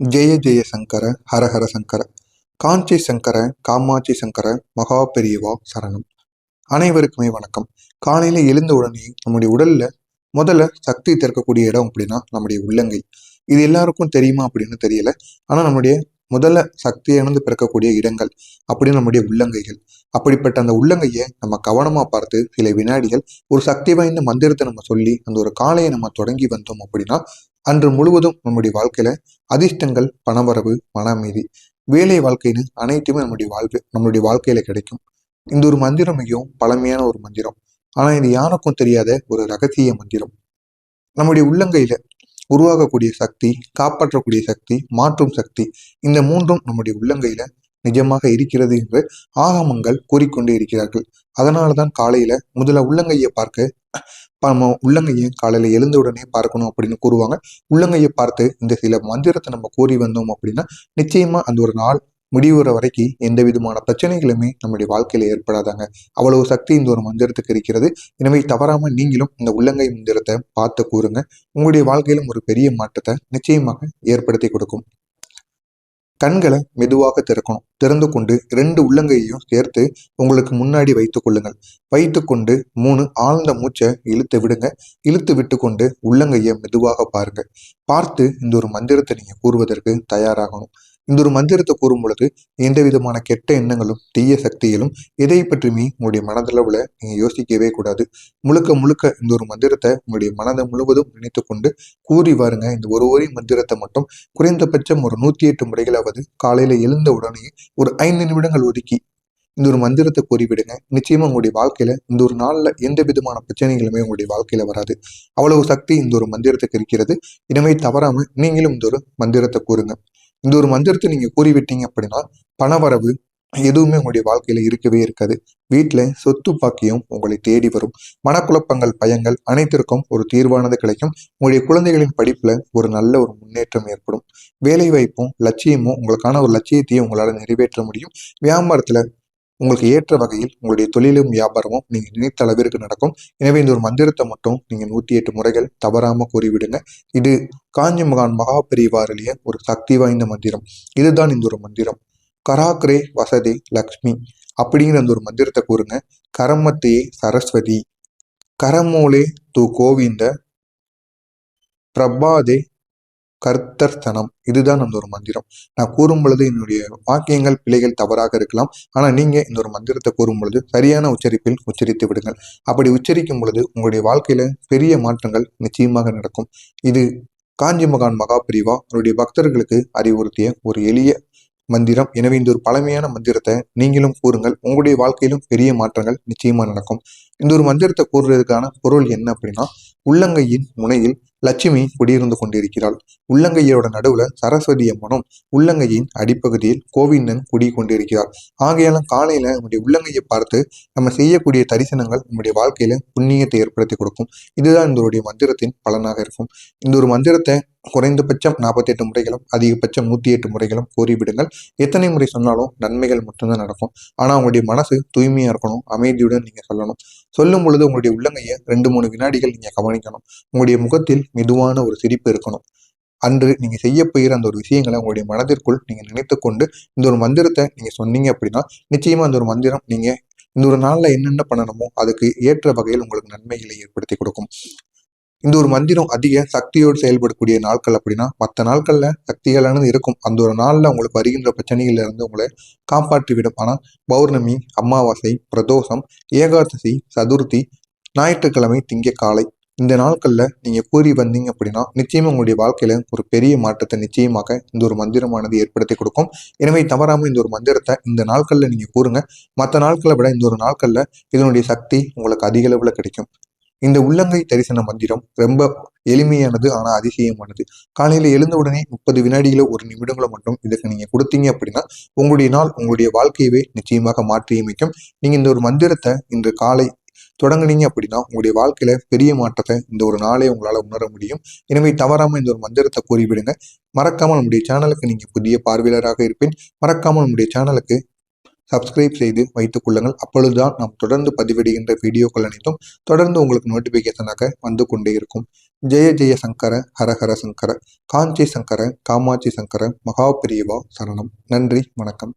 ஜெய ஜெய சங்கர ஹரஹர சங்கர காஞ்சி சங்கர காமாட்சி சங்கர மகா பெரியவா சரணம். அனைவருக்குமே வணக்கம். காலையில எழுந்த உடனே நம்முடைய உடல்ல முதல்ல சக்தி திறக்கக்கூடிய இடம் அப்படின்னா நம்முடைய உள்ளங்கை. இது எல்லாருக்கும் தெரியுமா அப்படின்னு தெரியல. ஆனா நம்முடைய முதல்ல சக்தியானது பிறக்கக்கூடிய இடங்கள் அப்படின்னு நம்முடைய உள்ளங்கைகள். அப்படிப்பட்ட அந்த உள்ளங்கையை நம்ம கவனமா பார்த்து சில வினாடிகள் ஒரு சக்தி வாய்ந்த மந்திரத்தை நம்ம சொல்லி அந்த ஒரு காலையை நம்ம தொடங்கி வந்தோம் அப்படின்னா அன்று முழுவதும் நம்முடைய வாழ்க்கையில அதிர்ஷ்டங்கள் பணவரவு மன அமைதி வேலை வாழ்க்கைன்னு அனைத்துமே நம்முடைய வாழ்க்கை நம்மளுடைய வாழ்க்கையில கிடைக்கும். இந்த ஒரு மந்திரம் மிகவும் பழமையான ஒரு மந்திரம். ஆனா இது யாருக்கும் தெரியாத ஒரு ரகசிய மந்திரம். நம்முடைய உள்ளங்கையில உருவாகக்கூடிய சக்தி காப்பாற்றக்கூடிய சக்தி மாற்றும் சக்தி இந்த மூன்றும் நம்முடைய உள்ளங்கையில நிஜமாக இருக்கிறது என்று ஆகமங்கள் கூறிக்கொண்டே இருக்கிறார்கள். அதனாலதான் காலையில முதல்ல உள்ளங்கையை பார்க்க நம்ம உள்ளங்கையை காலையில எழுந்த உடனே பார்க்கணும் அப்படின்னு கூறுவாங்க. உள்ளங்கையை பார்த்து இந்த சில மந்திரத்தை நம்ம கூறி வந்தோம் அப்படின்னா நிச்சயமா அந்த ஒரு நாள் முடிவுற வரைக்கும் எந்த விதமான பிரச்சனைகளுமே நம்முடைய வாழ்க்கையில ஏற்படாதாங்க. அவ்வளவு சக்தி இந்த ஒரு மந்திரத்துக்கு இருக்கிறது. எனவே தவறாம நீங்களும் இந்த உள்ளங்கை மந்திரத்தை பார்த்து கூறுங்க. உங்களுடைய வாழ்க்கையிலும் ஒரு பெரிய மாற்றத்தை நிச்சயமாக ஏற்படுத்தி கொடுக்கும். கண்களை மெதுவாக திறக்கணும். திறந்து கொண்டு ரெண்டு உள்ளங்கையையும் சேர்த்து உங்களுக்கு முன்னாடி வைத்துக் கொள்ளுங்கள். வைத்து கொண்டு மூணு ஆழ்ந்த மூச்சை இழுத்து விடுங்க. இழுத்து விட்டு கொண்டு உள்ளங்கையை மெதுவாக பாருங்க பார்த்து இந்த ஒரு மந்திரத்தை நீங்க கூறுவதற்கு தயாராகணும். இந்த ஒரு மந்திரத்தை கூறும் பொழுது எந்த விதமான கெட்ட எண்ணங்களும் தீய சக்திகளும் எதை பற்றியுமே உங்களுடைய மனதளவுல நீங்கள் யோசிக்கவே கூடாது. முழுக்க முழுக்க இந்த ஒரு மந்திரத்தை உங்களுடைய மனதை முழுவதும் நினைத்து கொண்டு கூறி வாருங்க. இந்த ஒரு ஒரு மந்திரத்தை மட்டும் குறைந்தபட்சம் ஒரு நூத்தி எட்டு முறைகளாவது காலையில எழுந்த உடனே ஒரு ஐந்து நிமிடங்கள் ஒதுக்கி இந்த ஒரு மந்திரத்தை கூறிவிடுங்க நிச்சயமா உங்களுடைய வாழ்க்கையில இந்த ஒரு நாள்ல எந்த விதமான பிரச்சனைகளுமே உங்களுடைய வாழ்க்கையில வராது. அவ்வளவு சக்தி இந்த ஒரு மந்திரத்துக்கு இருக்கிறது. எனவே தவறாம நீங்களும் இந்த ஒரு மந்திரத்தை கூறுங்க. இந்த ஒரு மந்திரத்தை நீங்க கூறிவிட்டீங்க அப்படின்னா பணவரவு எதுவுமே உங்களுடைய வாழ்க்கையில இருக்கவே இருக்காது. வீட்டில் சொத்து பாக்கியம் உங்களை தேடி வரும். மனக்குழப்பங்கள் பயங்கள் அனைத்திற்கும் ஒரு தீர்வானது கிடைக்கும். உங்களுடைய குழந்தைகளின் படிப்புல ஒரு நல்ல ஒரு முன்னேற்றம் ஏற்படும். வேலை வாய்ப்பும் லட்சியமும் உங்களுக்கான ஒரு லட்சியத்தையும் உங்களால் நிறைவேற்ற முடியும். வியாபாரத்துல உங்களுக்கு ஏற்ற வகையில் உங்களுடைய தொழிலும் வியாபாரமும் நீங்க நினைத்த அளவிற்கு நடக்கும். எனவே இந்த ஒரு மந்திரத்தை மட்டும் நீங்க நூத்தி எட்டு முறைகள் தவறாம கூறிவிடுங்க. இது காஞ்சி மகான் மகா ஒரு சக்தி வாய்ந்த மந்திரம். இதுதான் இந்த ஒரு மந்திரம். கராக்ரே வசதி லக்ஷ்மி அப்படிங்கிற அந்த ஒரு மந்திரத்தை கூறுங்க. கரமத்தையே சரஸ்வதி. கரமூலே து கோவிந்த. பிரபாதே கர்த்தர்த்தனம். இதுதான் அந்த ஒரு மந்திரம். நான் கூறும் பொழுது என்னுடைய வாக்கியங்கள் பிழைகள் தவறாக இருக்கலாம். ஆனால் நீங்கள் இந்த ஒரு மந்திரத்தை கூறும் பொழுது சரியான உச்சரிப்பில் உச்சரித்து விடுங்கள். அப்படி உச்சரிக்கும் பொழுது உங்களுடைய வாழ்க்கையில பெரிய மாற்றங்கள் நிச்சயமாக நடக்கும். இது காஞ்சி மகான் மகாபிரிவா அவருடைய பக்தர்களுக்கு அறிவுறுத்திய ஒரு எளிய மந்திரம். எனவே இந்த ஒரு பழமையான மந்திரத்தை நீங்களும் கூறுங்கள். உங்களுடைய வாழ்க்கையிலும் பெரிய மாற்றங்கள் நிச்சயமாக நடக்கும். இந்த ஒரு மந்திரத்தை கூறுறதுக்கான பொருள் என்ன அப்படின்னா உள்ளங்கையின் முனையில் லட்சுமி குடியிருந்து கொண்டிருக்கிறாள். உள்ளங்கையோட நடுவுல சரஸ்வதி அம்மனும் உள்ளங்கையின் அடிப்பகுதியில் கோவிந்தன் குடி கொண்டிருக்கிறார். ஆகையாலும் காலையில நம்முடைய உள்ளங்கையை பார்த்து நம்ம செய்யக்கூடிய தரிசனங்கள் நம்முடைய வாழ்க்கையில புண்ணியத்தை ஏற்படுத்தி கொடுக்கும். இதுதான் இந்த மந்திரத்தின் பலனாக இருக்கும். இந்த ஒரு மந்திரத்தை குறைந்தபட்சம் நாற்பத்தி எட்டு முறைகளும் அதிகபட்சம் நூத்தி எட்டு முறைகளும் கூறிவிடுங்கள். எத்தனை முறை சொன்னாலும் நன்மைகள் மட்டும்தான் நடக்கும். ஆனா உங்களுடைய மனசு தூய்மையா இருக்கணும் அமைதியுடன் நீங்க சொல்லணும். சொல்லும் பொழுது உங்களுடைய உள்ளங்கையை ரெண்டு மூணு வினாடிகள் நீங்க கவனிக்கணும். உங்களுடைய முகத்தில் மெதுவான ஒரு சிரிப்பு இருக்கணும். அன்று நீங்க செய்ய போகிற அந்த ஒரு விஷயங்களை உங்களுடைய மனதிற்குள் நீங்க நினைத்து கொண்டு இந்த ஒரு மந்திரத்தை நீங்க சொன்னீங்க அப்படின்னா நிச்சயமா அந்த ஒரு மந்திரம் நீங்க இந்த ஒரு நாளில் என்னென்ன பண்ணணுமோ அதுக்கு ஏற்ற வகையில் உங்களுக்கு நன்மைகளை ஏற்படுத்தி கொடுக்கும். இந்த ஒரு மந்திரம் அதிக சக்தியோடு செயல்படக்கூடிய நாட்கள் அப்படின்னா மற்ற நாட்களில் சக்திகளானது இருக்கும். அந்த ஒரு நாளில் உங்களுக்கு வருகின்ற பிரச்சனைகள்ல இருந்து உங்களை காப்பாற்றி ஆனால் பௌர்ணமி அமாவாசை பிரதோஷம் ஏகாதசி சதுர்த்தி ஞாயிற்றுக்கிழமை திங்க காலை இந்த நாட்களில் நீங்கள் கூறி வந்தீங்க அப்படின்னா நிச்சயமாக உங்களுடைய வாழ்க்கையில் ஒரு பெரிய மாற்றத்தை நிச்சயமாக இந்த ஒரு மந்திரமானது ஏற்படுத்தி கொடுக்கும். எனவே தவறாமல் இந்த ஒரு மந்திரத்தை இந்த நாட்களில் நீங்கள் கூறுங்க. மற்ற நாட்களை விட இந்த ஒரு நாட்களில் இதனுடைய சக்தி உங்களுக்கு அதிக அளவில் கிடைக்கும். இந்த உள்ளங்கை தரிசன மந்திரம் ரொம்ப எளிமையானது ஆனால் அதிசயமானது. காலையில் எழுந்த உடனே முப்பது வினாடிகளோ ஒரு நிமிடங்களோ மட்டும் இதுக்கு நீங்கள் கொடுத்தீங்க அப்படின்னா உங்களுடைய நாள் உங்களுடைய வாழ்க்கையவே நிச்சயமாக மாற்றியமைக்கும். நீங்கள் இந்த ஒரு மந்திரத்தை இன்று காலை தொடங்குனீங்க அப்படின்னா உங்களுடைய வாழ்க்கையில பெரிய மாற்றத்தை இந்த ஒரு நாளே உங்களால் உணர முடியும். எனவே தவறாமல் இந்த ஒரு மந்திரத்தை கூறிவிடுங்க. மறக்காமல் நம்முடைய சேனலுக்கு நீங்கள் புதிய பார்வையாளராக இருப்பேன் மறக்காமல் நம்முடைய சேனலுக்கு சப்ஸ்கிரைப் செய்து வைத்துக் கொள்ளுங்கள். அப்பொழுதுதான் நாம் தொடர்ந்து பதிவிடுகின்ற வீடியோக்கள் அனைத்தும் தொடர்ந்து உங்களுக்கு நோட்டிபிகேஷனாக வந்து கொண்டே இருக்கும். ஜெய ஜெய சங்கர ஹரஹர சங்கர காஞ்சி சங்கர காமாட்சி சங்கர மகாபிரியவா சரணம். நன்றி வணக்கம்.